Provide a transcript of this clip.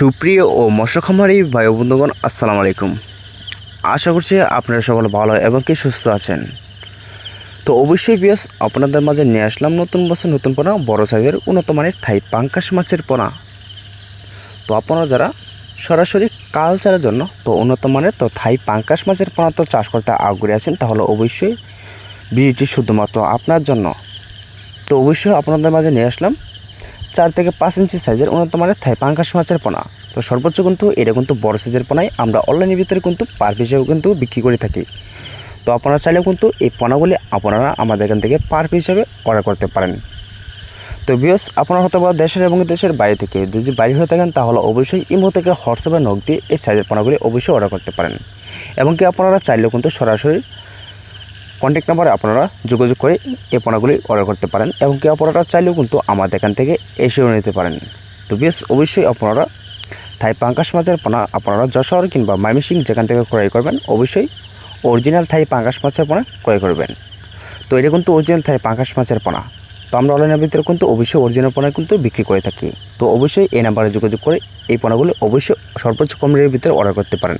সুপ্রিয় ও মৎস্য খামারি ভাই বন্ধুগণ, আসসালামু আলাইকুম। আশা করছি আপনারা সকল ভালো এবং কি সুস্থ আছেন। তো অবশ্যই বিয়াস আপনাদের মাঝে নিয়ে আসলাম নতুন বছর, নতুন পোনা, বড় সাইজের উন্নত মানের থাই পাঙ্কাশ মাছের পোনা। তো আপনারা যারা সরাসরি কালচারের জন্য, তো উন্নত মানের তো থাই পাঙ্কাশ মাছের পোনা তো চাষ করতে আগ্রহী আছেন, তাহলে অবশ্যই ভিডিওটি শুধুমাত্র আপনার জন্য। তো অবশ্যই আপনাদের মাঝে নিয়ে আসলাম চার থেকে পাঁচ ইঞ্চি সাইজের উন্নত মানের থাই পাঙ্কাশ মাছের পোনা। তো সর্বোচ্চ কিন্তু এটা কিন্তু বড় সাইজের পোনাই আমরা অনলাইনের ভিতরে কিন্তু পার হিসেবে কিন্তু বিক্রি করে থাকি। তো আপনারা চাইলেও কিন্তু এই পোনাগুলি আপনারা আমাদের এখান থেকে পার হিসেবে অর্ডার করতে পারেন। তো বিয়স আপনারা হয়তো বা দেশের এবং দেশের বাইরে থেকে যদি বাইরে হয়ে থাকেন, তাহলে অবশ্যই ইমো থেকে হোয়াটসঅ্যাপে নক দিয়ে এই সাইজের পোনাগুলি অবশ্যই অর্ডার করতে পারেন। এবং কি আপনারা চাইলেও কিন্তু সরাসরি কন্ট্যাক্ট নাম্বারে আপনারা যোগাযোগ করে এই পণ্যগুলি অর্ডার করতে পারেন এবং কি আপনারা চাইলেও কিন্তু আমাদের এখান থেকে এসেও নিতে পারেন। তো বেশ, অবশ্যই আপনারা থাই পাঙ্কাশ মাছের পোনা আপনারা যশোর কিংবা মাইমিসিং যেখান থেকে ক্রয় করবেন, অবশ্যই অরিজিনাল থাই পাঙ্কাশ মাছের পোনা ক্রয় করবেন। তো এটা কিন্তু অরিজিনাল থাই পাঙ্কাশ মাছের পোনা তো আমরা অনলাইনের ভিতরে কিন্তু অবশ্যই অরিজিনাল পোনা কিন্তু বিক্রি করে থাকি। তো অবশ্যই এই নাম্বারে যোগাযোগ করে এই পোনাগুলি অবশ্যই সর্বোচ্চ কম রেটের ভিতরে অর্ডার করতে পারেন।